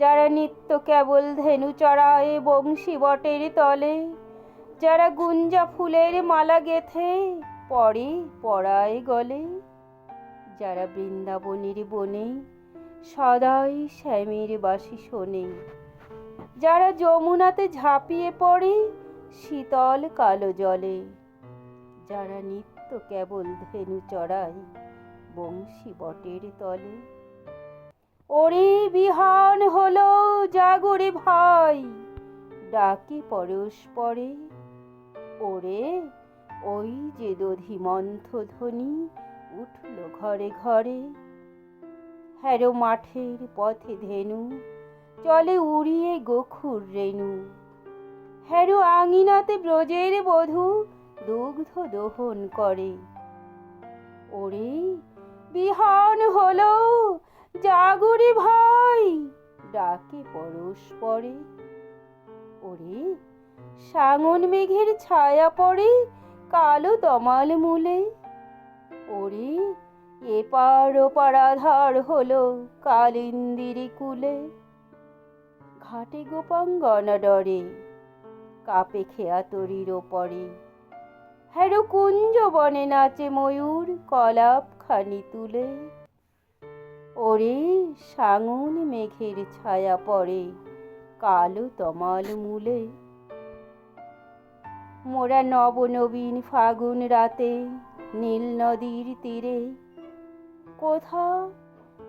যারা নিত্য কেবল ধেনু চড়ায় বংশী বটের তলে, যারা গুঞ্জা ফুলের মালা গেথে পরে পড়ায় গলে, যারা বৃন্দাবনের বনে সদাই শ্যামের বাসি শোনে, যারা যমুনাতে ঝাঁপিয়ে পড়ে শীতল কালো জলে, যারা নিত্য কেবল ধেনু চড়ায় বংশী বটের তলে। ওরে বিহান হলো জাগরে ভাই, ডাকি পরস্পরে। ওরে, ওই যে দধি ধ্বনি উঠল ঘরে ঘরে। হ্যারো মাঠের পথে ধেনু, চলে উড়িয়ে গোখুর রেণু। হ্যারো আঙিনাতে ব্রজের বধূ দুগ্ধ দোহন করে। ওরে, বিহান হলো জাগরে ভাই, ডাকে পরস্পরে ওরে, সাঙন মেঘের ছায়া পড়ে কালো তমাল মূলে। ওরে, এপার ওপার আধার হলো কালিন্দিরি কুলে। ঘাটে গোপাঙ্গনা ডরে, কাপে খেয়া তরির ওপরে। হ্যারো কুঞ্জ বনে নাচে ময়ূর কলাপ খানি তুলে। ওরে সাঙন মেঘের ছায়া পড়ে কালো তমাল মূলে। মোরা নবনবীন ফাগুন রাতে নীল নদীর তীরে কোথা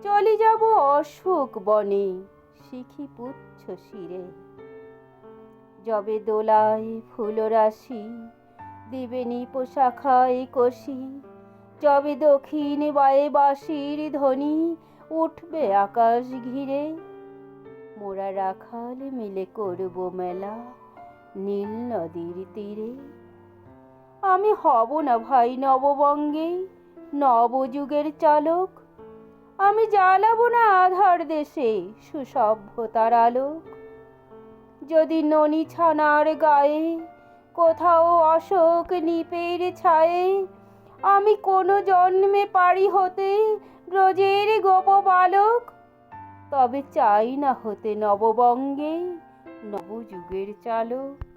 চলে যাব অশোক বনে শিখি পুচ্ছ শিরে। যবে দোলায় ফুলরাশি দিবেনি পোশাখায় কষি, যবে দক্ষিণ বায়ে বাঁশির ধ্বনি উঠবে আকাশ ঘিরে। মোরা রাখাল মিলে করব মেলা নীল নদীর তীরে। আমি হব না ভাই নববঙ্গে নবযুগের চালক। আমি জ্বালাবো না আধার দেশে সুসভ্যতার আলোক। যদি ননি ছানার গায়ে কোথাও অশোক নিপের ছায়ে, আমি কোনো জন্মে পারি হতে ব্রজের গোপ বালক। তবে চাই না হতে নববঙ্গে নবযুগের চালক।